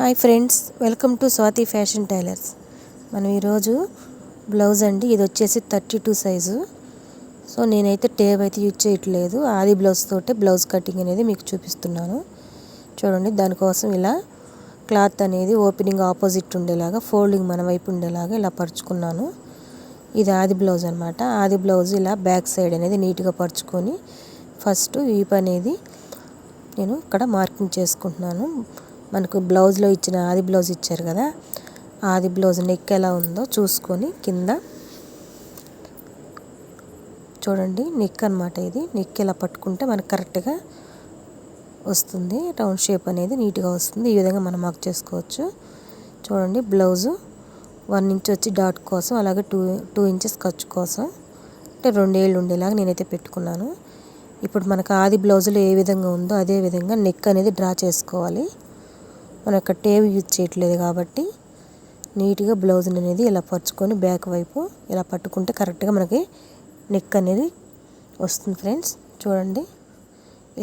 Hi friends welcome to Swathi fashion tailors. మనం ఈరోజు blouse అండి ఇది వచ్చేసి థర్టీ టూ సైజు. సో నేనైతే టేప్ అయితే యూజ్ చేయట్లేదు ఆది బ్లౌజ్ తోటే బ్లౌజ్ కటింగ్ అనేది మీకు చూపిస్తున్నాను. చూడండి దానికోసం ఇలా క్లాత్ అనేది ఓపెనింగ్ ఆపోజిట్ ఉండేలాగా ఫోల్డింగ్ మన వైపు ఉండేలాగా ఇలా పరుచుకున్నాను. ఇది ఆది బ్లౌజ్ అనమాట ఆది బ్లౌజ్ ఇలా బ్యాక్ సైడ్ అనేది నీట్గా పరుచుకొని ఫస్ట్ వీప్ అనేది నేను ఇక్కడ మార్కింగ్ చేసుకుంటున్నాను. మనకు బ్లౌజ్లో ఇచ్చిన ఆది బ్లౌజ్ ఇచ్చారు కదా ఆది బ్లౌజ్ నెక్ ఎలా ఉందో చూసుకొని కింద చూడండి నెక్ అనమాట ఇది. నెక్ ఇలా పట్టుకుంటే మనకు కరెక్ట్గా వస్తుంది. రౌండ్ షేప్ అనేది నీట్గా వస్తుంది. ఈ విధంగా మనం మార్క్ చేసుకోవచ్చు. చూడండి బ్లౌజు వన్ ఇంచ్ వచ్చి డాట్ కోసం అలాగే టూ టూ ఇంచెస్ ఖర్చు కోసం అంటే రెండేళ్ళు ఉండేలాగా నేనైతే పెట్టుకున్నాను. ఇప్పుడు మనకు ఆది బ్లౌజులో ఏ విధంగా ఉందో అదే విధంగా నెక్ అనేది డ్రా చేసుకోవాలి. మనం ఇక్కడ టేవ్ యూజ్ చేయట్లేదు కాబట్టి నీట్గా బ్లౌజ్ అనేది ఇలా పరుచుకొని బ్యాక్ వైపు ఇలా పట్టుకుంటే కరెక్ట్గా మనకి నెక్ అనేది వస్తుంది ఫ్రెండ్స్. చూడండి.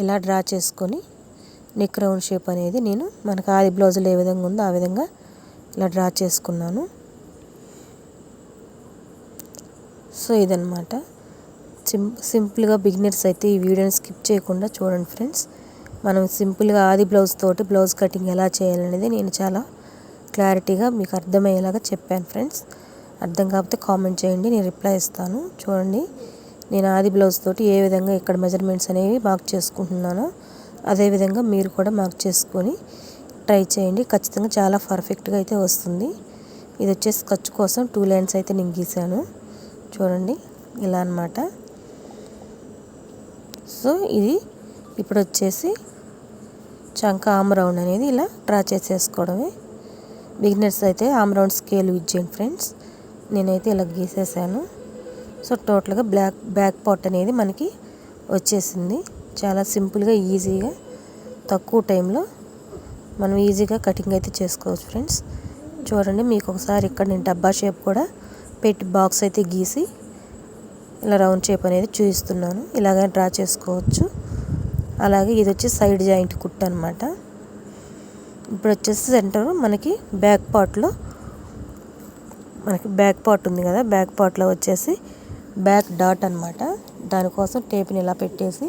ఇలా డ్రా చేసుకొని నెక్ రౌండ్ షేప్ అనేది నేను మనకు ఆది బ్లౌజులు ఏ విధంగా ఉందో ఆ విధంగా ఇలా డ్రా చేసుకున్నాను. సో ఇదనమాట సిం సింపుల్గా బిగినర్స్ అయితే ఈ వీడియోని స్కిప్ చేయకుండా చూడండి ఫ్రెండ్స్. మనం సింపుల్గా ఆది బ్లౌజ్ తోటి బ్లౌజ్ కటింగ్ ఎలా చేయాలనేది నేను చాలా క్లారిటీగా మీకు అర్థమయ్యేలాగా చెప్పాను ఫ్రెండ్స్. అర్థం కాకపోతే కామెంట్ చేయండి నేను రిప్లై ఇస్తాను. చూడండి నేను ఆది బ్లౌజ్ తోటి ఏ విధంగా ఇక్కడ మెజర్మెంట్స్ అనేవి మార్క్ చేసుకుంటున్నానో అదేవిధంగా మీరు కూడా మార్క్ చేసుకొని ట్రై చేయండి. ఖచ్చితంగా చాలా పర్ఫెక్ట్గా అయితే వస్తుంది. ఇది వచ్చేసి ఖర్చు కోసం టూ లైన్స్ అయితే నేను గీసాను. చూడండి ఇలా అనమాట సో ఇది ఇప్పుడు వచ్చేసి చంక ఆమ్ రౌండ్ అనేది ఇలా డ్రా చేసేసుకోవడమే. బిగినర్స్ అయితే ఆమ్ రౌండ్ స్కేల్ యూజ్ చేయండి ఫ్రెండ్స్. నేనైతే ఇలా గీసేసాను. సో టోటల్గా బ్లాక్ బ్యాక్ పాట్ అనేది మనకి వచ్చేసింది. చాలా సింపుల్గా ఈజీగా తక్కువ టైంలో మనం ఈజీగా కటింగ్ అయితే చేసుకోవచ్చు ఫ్రెండ్స్. చూడండి మీకు ఒకసారి ఇక్కడ నేను డబ్బా షేప్ కూడా పెట్టి బాక్స్ అయితే గీసి ఇలా రౌండ్ షేప్ అనేది చూపిస్తున్నాను ఇలాగ డ్రా చేసుకోవచ్చు. అలాగే ఇది వచ్చి సైడ్ జాయింట్ కుట్ అనమాట ఇప్పుడు వచ్చేసి సెంటర్ మనకి బ్యాక్ పార్ట్లో మనకి బ్యాక్ పార్ట్ ఉంది కదా బ్యాక్ పార్ట్లో వచ్చేసి బ్యాక్ డాట్ అనమాట దానికోసం టేప్ని ఇలా పెట్టేసి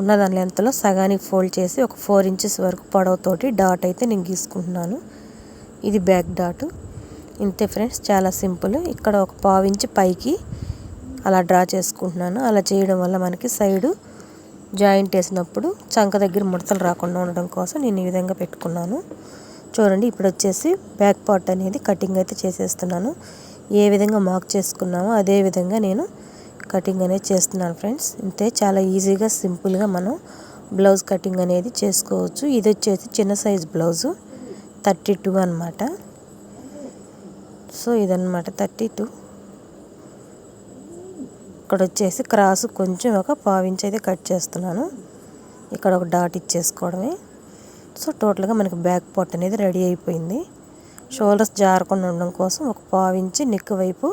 ఉన్న దాని లెంత్లో సగానికి ఫోల్డ్ చేసి ఒక ఫోర్ ఇంచెస్ వరకు పొడవుతోటి డాట్ అయితే నేను గీసుకుంటున్నాను. ఇది బ్యాక్ డాట్. ఇంతే ఫ్రెండ్స్ చాలా సింపుల్. ఇక్కడ ఒక పావు ఇంచు పైకి అలా డ్రా చేసుకుంటున్నాను. అలా చేయడం వల్ల మనకి సైడు జాయింట్ వేసినప్పుడు చంక దగ్గర ముడతలు రాకుండా ఉండడం కోసం నేను ఈ విధంగా పెట్టుకున్నాను. చూడండి ఇప్పుడు వచ్చేసి బ్యాక్ పార్ట్ అనేది కటింగ్ అయితే చేసేస్తున్నాను. ఏ విధంగా మార్క్ చేసుకున్నామో అదే విధంగా నేను కటింగ్ అనేది చేస్తున్నాను ఫ్రెండ్స్. ఇంతే చాలా ఈజీగా సింపుల్గా మనం బ్లౌజ్ కటింగ్ అనేది చేసుకోవచ్చు. ఇది వచ్చేసి చిన్న సైజ్ బ్లౌజు థర్టీ టూ అనమాట సో ఇదన్నమాట థర్టీ టూ. ఇక్కడ వచ్చేసి క్రాస్ కొంచెం ఒక పావించి అయితే కట్ చేస్తున్నాను. ఇక్కడ ఒక డాట్ ఇచ్చేసుకోవడమే. సో టోటల్గా మనకి బ్యాక్ పార్ట్ అనేది రెడీ అయిపోయింది. షోల్డర్స్ జారకుండా ఉండడం కోసం ఒక పావించి నెక్ వైపు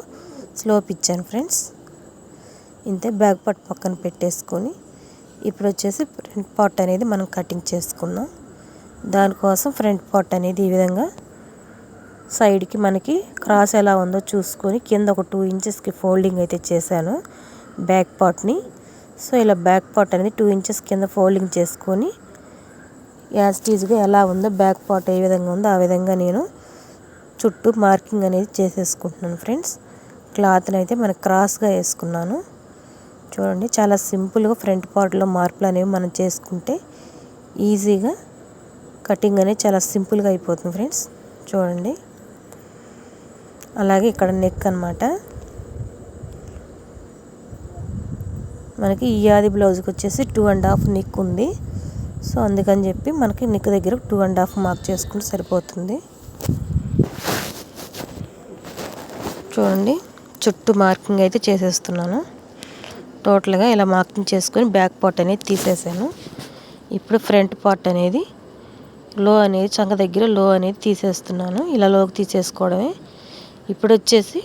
స్లోప్ ఇచ్చాను ఫ్రెండ్స్. ఇంతే బ్యాక్ పార్ట్ పక్కన పెట్టేసుకొని ఇప్పుడు వచ్చేసి ఫ్రంట్ పార్ట్ అనేది మనం కటింగ్ చేసుకున్నాం దానికోసం ఫ్రంట్ పార్ట్ అనేది ఈ విధంగా సైడ్కి మనకి క్రాస్ ఎలా ఉందో చూసుకొని కింద ఒక టూ ఇంచెస్కి ఫోల్డింగ్ అయితే చేశాను. బ్యాక్ పార్ట్ని. సో ఇలా బ్యాక్ పార్ట్ అనేది టూ ఇంచెస్ కింద ఫోల్డింగ్ చేసుకొని యాస్టీజ్గా ఎలా ఉందో బ్యాక్ పార్ట్ ఏ విధంగా ఉందో ఆ విధంగా నేను చుట్టూ మార్కింగ్ అనేది చేసేసుకుంటున్నాను ఫ్రెండ్స్ క్లాత్ని అయితే మనం క్రాస్గా వేసుకున్నాను. చూడండి చాలా సింపుల్గా ఫ్రంట్ పార్ట్లో మార్పులు అనేవి మనం చేసుకుంటే ఈజీగా కటింగ్ అనేది చాలా సింపుల్గా అయిపోతుంది ఫ్రెండ్స్ చూడండి. అలాగే ఇక్కడ నెక్ అనమాట మనకి ఈ ఆది బ్లౌజ్కి వచ్చేసి టూ అండ్ హాఫ్ నిక్ ఉంది. సో అందుకని చెప్పి మనకి నిక్ దగ్గర టూ అండ్ హాఫ్ మార్క్ చేసుకుంటే సరిపోతుంది. చూడండి చుట్టూ మార్కింగ్ అయితే చేసేస్తున్నాను. టోటల్గా ఇలా మార్కింగ్ చేసుకొని బ్యాక్ పార్ట్ అనేది తీసేసాను. ఇప్పుడు ఫ్రంట్ పార్ట్ అనేది లో అనేది చంక దగ్గర లో అనేది తీసేస్తున్నాను. ఇలా లోకి తీసేసుకోవడమే. ఇప్పుడు వచ్చేసి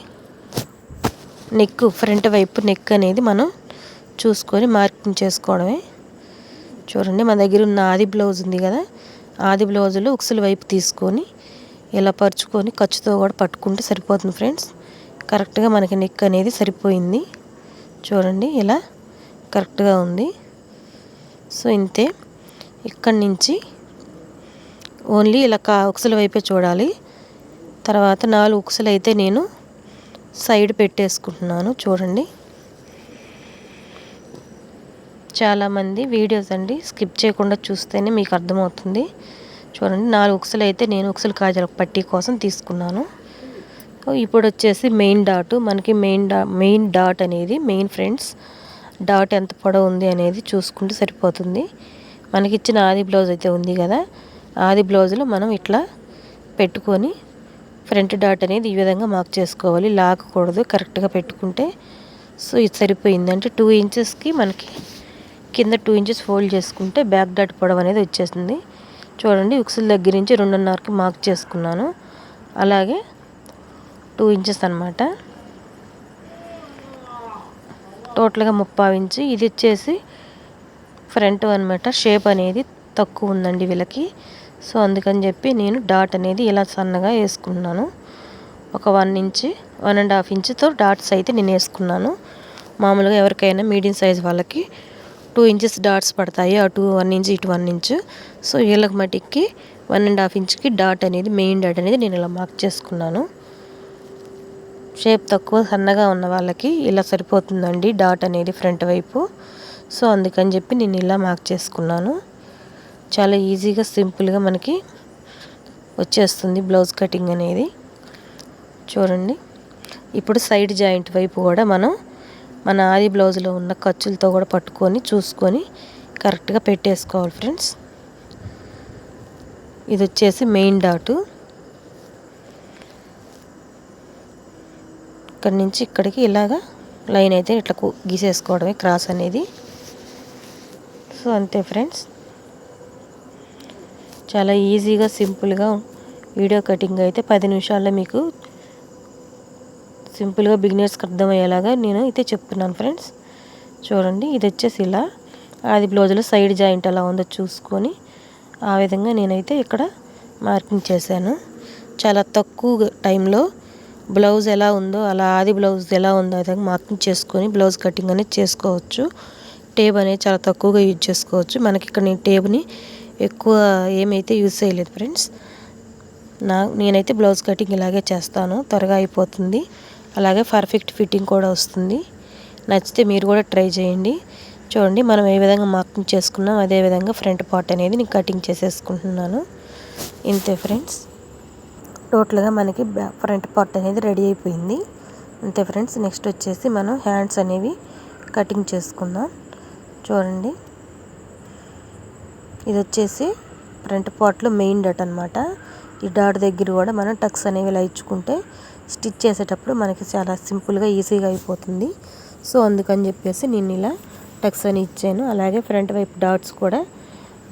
నెక్ ఫ్రంట్ వైపు నెక్ అనేది మనం చూసుకొని మార్కింగ్ చేసుకోవడమే. చూడండి మన దగ్గర ఉన్న ఆది బ్లౌజ్ ఉంది కదా ఆది బ్లౌజులు ఉక్సుల వైపు తీసుకొని ఇలా పరుచుకొని ఖర్చుతో కూడా పట్టుకుంటే సరిపోతుంది ఫ్రెండ్స్. కరెక్ట్గా మనకి నెక్ అనేది సరిపోయింది. చూడండి ఇలా కరెక్ట్గా ఉంది. సో ఇంతే. ఇక్కడి నుంచి ఓన్లీ ఇలా కా ఉక్సుల వైపే చూడాలి. తర్వాత నాలుగు ఉక్సులు అయితే నేను సైడ్ పెట్టేసుకుంటున్నాను. చూడండి. చాలామంది వీడియోస్ అండి స్కిప్ చేయకుండా చూస్తేనే మీకు అర్థమవుతుంది. చూడండి నాలుగు ఉక్సలు అయితే నేను ఉక్సలు కాజల పట్టీ కోసం తీసుకున్నాను. ఇప్పుడు వచ్చేసి మెయిన్ డాట్. మనకి మెయిన్ డా మెయిన్ డాట్ అనేది మెయిన్ ఫ్రెండ్స్ డాట్ ఎంత పొడవు ఉంది అనేది చూసుకుంటే సరిపోతుంది. మనకి ఇచ్చిన ఆది బ్లౌజ్ అయితే ఉంది కదా ఆది బ్లౌజ్లో మనం ఇట్లా పెట్టుకొని ఫ్రంట్ డాట్ అనేది ఈ విధంగా మార్క్ చేసుకోవాలి. లాగకూడదు కరెక్ట్గా పెట్టుకుంటే. సో ఇది సరిపోయింది అంటే టూ ఇంచెస్కి మనకి కింద టూ ఇంచెస్ ఫోల్డ్ చేసుకుంటే బ్యాక్ డాట్ పొడవు అనేది వచ్చేసింది చూడండి ఉక్సుల దగ్గర నుంచి రెండున్నరకి మార్క్ చేసుకున్నాను. అలాగే టూ ఇంచెస్ అనమాట టోటల్గా ముప్పై ఇంచు ఇది వచ్చేసి ఫ్రంట్ అనమాట షేప్ అనేది తక్కువ ఉందండి వీళ్ళకి. సో అందుకని చెప్పి నేను డాట్ అనేది ఇలా సన్నగా వేసుకున్నాను. ఒక one inch one and half ఇంచ్తో dots అయితే నేను వేసుకున్నాను. మామూలుగా ఎవరికైనా మీడియం సైజ్ వాళ్ళకి టూ ఇంచెస్ డాట్స్ పడతాయి. అటు వన్ ఇంచ్ ఇటు వన్ ఇంచ్. సో వీళ్ళకి మటుకి వన్ అండ్ హాఫ్ ఇంచ్కి డాట్ అనేది మెయిన్ డాట్ అనేది నేను ఇలా మార్క్ చేసుకున్నాను. షేప్ తక్కువ సన్నగా ఉన్న వాళ్ళకి ఇలా సరిపోతుందండి డాట్ అనేది ఫ్రంట్ వైపు. సో అందుకని చెప్పి నేను ఇలా మార్క్ చేసుకున్నాను. చాలా ఈజీగా సింపుల్గా మనకి వచ్చేస్తుంది బ్లౌజ్ కటింగ్ అనేది. చూడండి. ఇప్పుడు సైడ్ జాయింట్ వైపు కూడా మనం మన ఆది బ్లౌజ్లో ఉన్న ఖర్చులతో కూడా పట్టుకొని చూసుకొని కరెక్ట్గా పెట్టేసుకోవాలి ఫ్రెండ్స్. ఇది వచ్చేసి మెయిన్ డాటు. ఇక్కడి నుంచి ఇక్కడికి ఇలాగా లైన్ అయితే ఇట్లా గీసేసుకోవడమే క్రాస్ అనేది. సో అంతే ఫ్రెండ్స్. చాలా ఈజీగా సింపుల్గా వీడియో కటింగ్ అయితే పది నిమిషాల్లో మీకు సింపుల్గా బిగినర్స్కి అర్థమయ్యేలాగా నేను అయితే చెప్తున్నాను ఫ్రెండ్స్. చూడండి ఇది వచ్చేసి ఇలా. అది బ్లౌజ్లో సైడ్ జాయింట్ అలా ఉందో చూసుకొని ఆ విధంగా నేనైతే ఇక్కడ మార్కింగ్ చేశాను. చాలా తక్కువ టైంలో బ్లౌజ్ ఎలా ఉందో అలా ఆది బ్లౌజ్ ఎలా ఉందో అదే మార్కింగ్ చేసుకొని బ్లౌజ్ కటింగ్ అనేది చేసుకోవచ్చు. టేబ్ అనేది చాలా తక్కువగా యూజ్ చేసుకోవచ్చు. మనకి ఇక్కడ నేను టేబ్ని ఎక్కువ ఏమైతే యూజ్ చేయలేదు ఫ్రెండ్స్. నా నేనైతే బ్లౌజ్ కటింగ్ ఇలాగే చేస్తాను. త్వరగా అయిపోతుంది. అలాగే పర్ఫెక్ట్ ఫిట్టింగ్ కూడా వస్తుంది. నచ్చితే మీరు కూడా ట్రై చేయండి. చూడండి మనం ఏ విధంగా మార్కింగ్ చేసుకున్నాం అదే విధంగా ఫ్రంట్ పార్ట్ అనేది నేను కటింగ్ చేసేసుకుంటున్నాను. ఇంతే ఫ్రెండ్స్ టోటల్గా మనకి ఫ్రంట్ పార్ట్ అనేది రెడీ అయిపోయింది. అంతే ఫ్రెండ్స్ నెక్స్ట్ వచ్చేసి మనం హ్యాండ్స్ అనేవి కటింగ్ చేసుకుందాం. చూడండి. ఇది వచ్చేసి ఫ్రంట్ పార్ట్లో మెయిన్ డాట్ అనమాట ఈ డాట్ దగ్గర కూడా మనం టక్స్ అనేవి ఇలా ఇచ్చుకుంటే స్టిచ్ చేసేటప్పుడు మనకి చాలా సింపుల్గా ఈజీగా అయిపోతుంది. సో అందుకని చెప్పేసి నేను ఇలా టక్స్ అని ఇచ్చాను. అలాగే ఫ్రంట్ వైపు డాట్స్ కూడా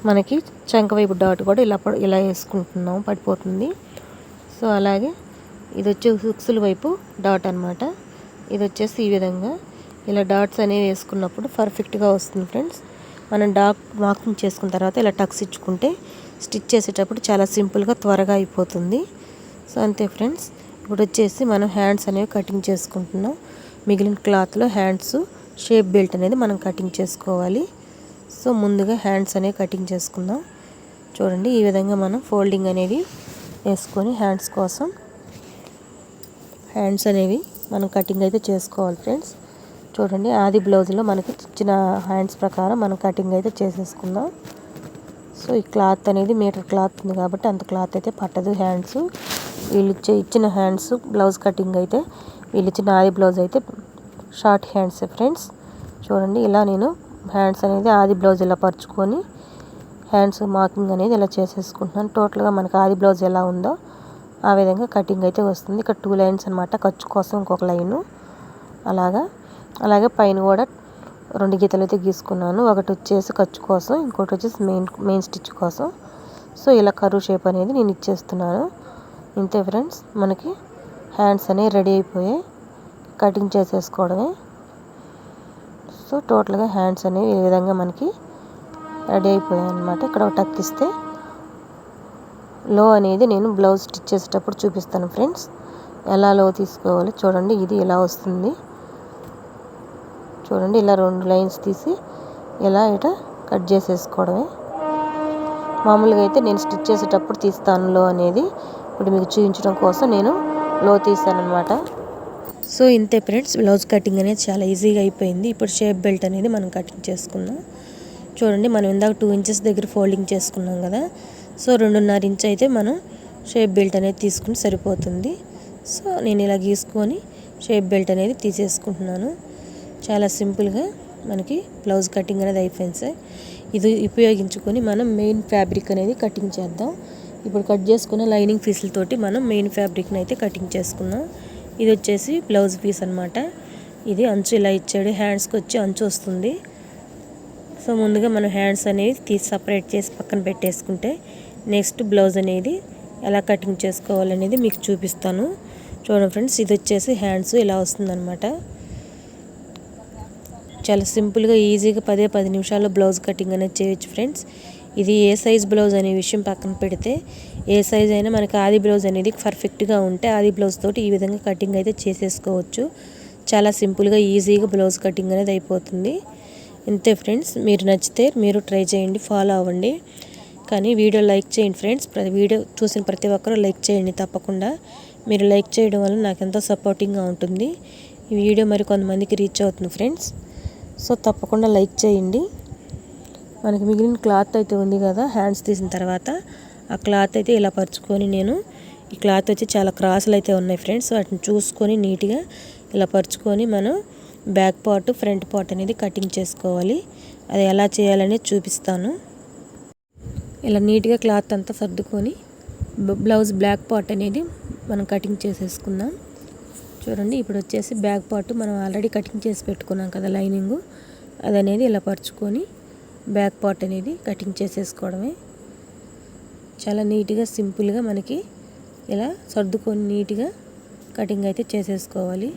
మనకి చంక వైపు డాట్ కూడా ఇలా ఇలా వేసుకుంటున్నాం పడిపోతుంది. సో అలాగే ఇది వచ్చి హుక్స్ల వైపు డాట్ అనమాట ఇది వచ్చేసి ఈ విధంగా ఇలా డాట్స్ అనేవి వేసుకున్నప్పుడు పర్ఫెక్ట్గా వస్తుంది ఫ్రెండ్స్. మనం డాక్ మార్కింగ్ చేసుకున్న తర్వాత ఇలా టక్స్ ఇచ్చుకుంటే స్టిచ్ చేసేటప్పుడు చాలా సింపుల్గా త్వరగా అయిపోతుంది. సో అంతే ఫ్రెండ్స్. ఇప్పుడు వచ్చేసి మనం హ్యాండ్స్ అనేవి కటింగ్ చేసుకుంటున్నాం. మిగిలిన క్లాత్లో హ్యాండ్స్ షేప్ బెల్ట్ అనేది మనం కటింగ్ చేసుకోవాలి. సో ముందుగా హ్యాండ్స్ అనేవి కటింగ్ చేసుకుందాం. చూడండి ఈ విధంగా మనం ఫోల్డింగ్ అనేది వేసుకొని హ్యాండ్స్ కోసం హ్యాండ్స్ అనేవి మనం కటింగ్ అయితే చేసుకోవాలి ఫ్రెండ్స్. చూడండి ఆది బ్లౌజ్లో మనకి ఇచ్చిన హ్యాండ్స్ ప్రకారం మనం కటింగ్ అయితే చేసేసుకుందాం. సో ఈ క్లాత్ అనేది మీటర్ క్లాత్ ఉంది కాబట్టి అంత క్లాత్ అయితే పట్టదు హ్యాండ్స్. వీళ్ళు ఇచ్చే ఇచ్చిన హ్యాండ్స్ బ్లౌజ్ కటింగ్ అయితే వీళ్ళు ఇచ్చిన ఆది బ్లౌజ్ అయితే షార్ట్ హ్యాండ్స్ ఫ్రెండ్స్. చూడండి ఇలా నేను హ్యాండ్స్ అనేది ఆది బ్లౌజ్ ఇలా పరుచుకొని హ్యాండ్స్ మార్కింగ్ అనేది ఇలా చేసేసుకుంటున్నాను. టోటల్గా మనకి ఆది బ్లౌజ్ ఎలా ఉందో ఆ విధంగా కటింగ్ అయితే వస్తుంది. ఇక్కడ టూ లైన్స్ అనమాట ఖర్చు కోసం ఇంకొక లైను. అలాగా అలాగే పైన కూడా రెండు గీతలు అయితే గీసుకున్నాను. ఒకటి వచ్చేసి ఖర్చు కోసం ఇంకోటి వచ్చేసి మెయిన్ మెయిన్ స్టిచ్ కోసం. సో ఇలా కరువు షేప్ అనేది నేను ఇచ్చేస్తున్నాను. ఇంతే ఫ్రెండ్స్ మనకి హ్యాండ్స్ అనేవి రెడీ అయిపోయాయి. కటింగ్ చేసేసుకోవడమే. సో టోటల్గా హ్యాండ్స్ అనేవి ఈ విధంగా మనకి రెడీ అయిపోయాయి అనమాట ఇక్కడ ఒక టక్ ఇస్తే లో అనేది నేను బ్లౌజ్ స్టిచ్ చేసేటప్పుడు చూపిస్తాను ఫ్రెండ్స్. ఎలా లో తీసుకోవాలి చూడండి ఇది ఇలా వస్తుంది. చూడండి ఇలా రెండు లైన్స్ తీసి ఇలా ఇట కట్ చేసేసుకోవడమే. మామూలుగా అయితే నేను స్టిచ్ చేసేటప్పుడు తీస్తాను లో అనేది. ఇప్పుడు మీకు చూపించడం కోసం నేను లో తీసానమాట సో ఇంతే ఫ్రెండ్స్ బ్లౌజ్ కటింగ్ అనేది చాలా ఈజీగా అయిపోయింది. ఇప్పుడు షేప్ బెల్ట్ అనేది మనం కటింగ్ చేసుకుందాం. చూడండి మనం ఇందాక టూ ఇంచెస్ దగ్గర ఫోల్డింగ్ చేసుకున్నాం కదా. సో రెండున్నర ఇంచ్ అయితే మనం షేప్ బెల్ట్ అనేది తీసుకుని సరిపోతుంది. సో నేను ఇలా గీసుకొని షేప్ బెల్ట్ అనేది తీసేసుకుంటున్నాను. చాలా సింపుల్గా మనకి బ్లౌజ్ కటింగ్ అనేది అయిపోయింది సార్. ఇది ఉపయోగించుకొని మనం మెయిన్ ఫ్యాబ్రిక్ అనేది కటింగ్ చేద్దాం. ఇప్పుడు కట్ చేసుకున్న లైనింగ్ పీసులతోటి మనం మెయిన్ ఫ్యాబ్రిక్ని అయితే కటింగ్ చేసుకున్నాం ఇది వచ్చేసి బ్లౌజ్ పీస్ అనమాట ఇది అంచు ఇలా ఇచ్చాడు. హ్యాండ్స్కి వచ్చి అంచు వస్తుంది. సో ముందుగా మనం హ్యాండ్స్ అనేది తీసి సపరేట్ చేసి పక్కన పెట్టేసుకుంటే నెక్స్ట్ బ్లౌజ్ అనేది ఎలా కటింగ్ చేసుకోవాలనేది మీకు చూపిస్తాను. చూడండి ఫ్రెండ్స్ ఇది వచ్చేసి హ్యాండ్స్ ఇలా వస్తుందన్నమాట. చాలా సింపుల్గా ఈజీగా పదే పది నిమిషాల్లో బ్లౌజ్ కటింగ్ అనేది చేయొచ్చు ఫ్రెండ్స్. ఇది ఏ సైజ్ బ్లౌజ్ అనే విషయం పక్కన పెడితే ఏ సైజ్ అయినా మనకి ఆది బ్లౌజ్ అనేది పర్ఫెక్ట్గా ఉంటే ఆది బ్లౌజ్ తోటి ఈ విధంగా కటింగ్ అయితే చేసేసుకోవచ్చు. చాలా సింపుల్గా ఈజీగా బ్లౌజ్ కటింగ్ అనేది అయిపోతుంది. ఇంతే ఫ్రెండ్స్ మీరు నచ్చితే మీరు ట్రై చేయండి ఫాలో అవ్వండి. కానీ వీడియో లైక్ చేయండి ఫ్రెండ్స్ ప్రతి వీడియో చూసిన ప్రతి ఒక్కరూ లైక్ చేయండి తప్పకుండా. మీరు లైక్ చేయడం వల్ల నాకు ఎంతో సపోర్టింగ్గా ఉంటుంది. ఈ వీడియో మరి కొంతమందికి రీచ్ అవుతుంది ఫ్రెండ్స్. సో తప్పకుండా లైక్ చేయండి. మనకి మిగిలిన క్లాత్ అయితే ఉంది కదా హ్యాండ్స్ తీసిన తర్వాత ఆ క్లాత్ అయితే ఇలా పరుచుకొని నేను ఈ క్లాత్ వచ్చి చాలా క్రాసులు అయితే ఉన్నాయి ఫ్రెండ్స్ వాటిని చూసుకొని నీట్గా ఇలా పరుచుకొని మనం బ్యాక్ పార్ట్ ఫ్రంట్ పార్ట్ అనేది కటింగ్ చేసుకోవాలి. అది ఎలా చేయాలనేది చూపిస్తాను. ఇలా నీట్గా క్లాత్ అంతా సర్దుకొని బ్లౌజ్ బ్లాక్ పార్ట్ అనేది మనం కటింగ్ చేసేసుకుందాం. చూడండి ఇప్పుడు వచ్చేసి బ్యాక్ పార్ట్ మనం ఆల్రెడీ కటింగ్ చేసి పెట్టుకున్నాం కదా లైనింగ్ అది అనేది ఇలా పరుచుకొని బ్యాక్ పార్ట్ అనేది కటింగ్ చేసేసుకోవడమే. చాలా నీట్గా సింపుల్గా మనకి ఇలా సర్దుకొని నీట్గా కటింగ్ అయితే చేసేసుకోవాలి.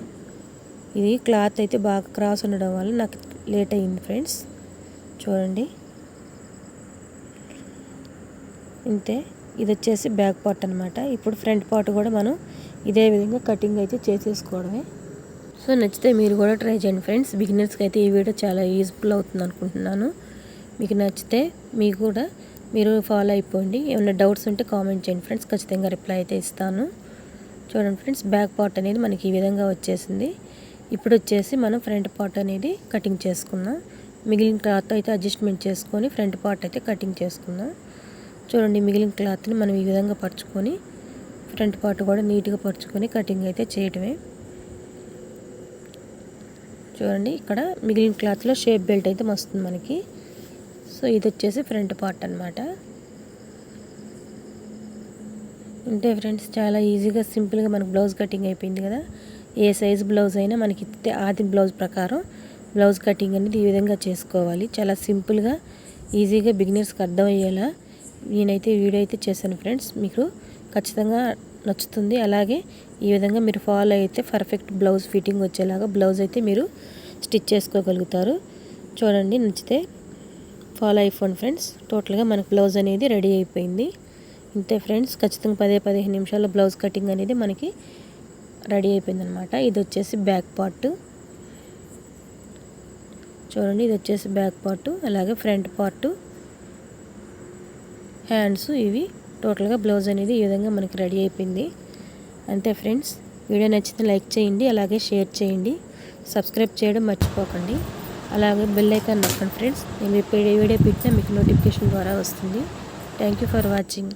ఇది క్లాత్ అయితే బాగా క్రాస్ ఉండడం వల్ల నాకు లేట్ అయింది ఫ్రెండ్స్. చూడండి. ఇంతే. ఇది వచ్చేసి బ్యాక్ పార్ట్ అనమాట ఇప్పుడు ఫ్రంట్ పార్ట్ కూడా మనం ఇదే విధంగా కటింగ్ అయితే చేసేసుకోవడమే. సో నచ్చితే మీరు కూడా ట్రై చేయండి ఫ్రెండ్స్. బిగినర్స్కి అయితే ఈ వీడియో చాలా యూజ్ఫుల్ అవుతుంది అనుకుంటున్నాను. మీకు నచ్చితే మీకు కూడా మీరు ఫాలో అయిపోండి. ఏమైనా డౌట్స్ ఉంటే కామెంట్ చేయండి ఫ్రెండ్స్ ఖచ్చితంగా రిప్లై అయితే ఇస్తాను. చూడండి ఫ్రెండ్స్ బ్యాక్ పార్ట్ అనేది మనకి ఈ విధంగా వచ్చేసింది. ఇప్పుడు వచ్చేసి మనం ఫ్రంట్ పార్ట్ అనేది కటింగ్ చేసుకుందాం. మిగిలిన క్లాత్ అయితే అడ్జస్ట్మెంట్ చేసుకొని ఫ్రంట్ పార్ట్ అయితే కటింగ్ చేసుకుందాం. చూడండి మిగిలిన క్లాత్ని మనం ఈ విధంగా పరుచుకొని ఫ్రంట్ పార్ట్ కూడా నీట్గా పరుచుకొని కటింగ్ అయితే చేయటమే. చూడండి ఇక్కడ మిగిలిన క్లాత్లో షేప్ బెల్ట్ అయితే వస్తుంది మనకి. సో ఇది వచ్చేసి ఫ్రంట్ పార్ట్ అనమాట అంటే ఫ్రెండ్స్ చాలా ఈజీగా సింపుల్గా మనకు బ్లౌజ్ కటింగ్ అయిపోయింది కదా. ఏ సైజ్ బ్లౌజ్ అయినా మనకి ఇస్తే ఆది బ్లౌజ్ ప్రకారం బ్లౌజ్ కటింగ్ అనేది ఈ విధంగా చేసుకోవాలి. చాలా సింపుల్గా ఈజీగా బిగినర్స్కి అర్థమయ్యేలా నేనైతే వీడియో అయితే చేశాను ఫ్రెండ్స్. మీకు ఖచ్చితంగా నచ్చుతుంది. అలాగే ఈ విధంగా మీరు ఫాలో అయితే పర్ఫెక్ట్ బ్లౌజ్ ఫిట్టింగ్ వచ్చేలాగా బ్లౌజ్ అయితే మీరు స్టిచ్ చేసుకోగలుగుతారు. చూడండి నచ్చితే ఫాలో అయిపోండి ఫ్రెండ్స్. టోటల్గా మనకు బ్లౌజ్ అనేది రెడీ అయిపోయింది. ఇంతే ఫ్రెండ్స్ ఖచ్చితంగా పదే పదిహేను నిమిషాల్లో బ్లౌజ్ కటింగ్ అనేది మనకి రెడీ అయిపోయింది అనమాట ఇది వచ్చేసి బ్యాక్ పార్ట్. చూడండి ఇది వచ్చేసి బ్యాక్ పార్ట్ అలాగే ఫ్రంట్ పార్ట్. హ్యాండ్స్ ఇవి టోటల్గా బ్లౌజ్ అనేది ఈ విధంగా మనకి రెడీ అయిపోయింది. అంతే ఫ్రెండ్స్ వీడియో నచ్చితే లైక్ చేయండి అలాగే షేర్ చేయండి. సబ్స్క్రైబ్ చేయడం మర్చిపోకండి. అలాగే బెల్ ఐకాన్ నొక్కండి ఫ్రెండ్స్ నేను ఎప్పుడు వీడియో పెట్టినా మీకు నోటిఫికేషన్ ద్వారా వస్తుంది. Thank you for watching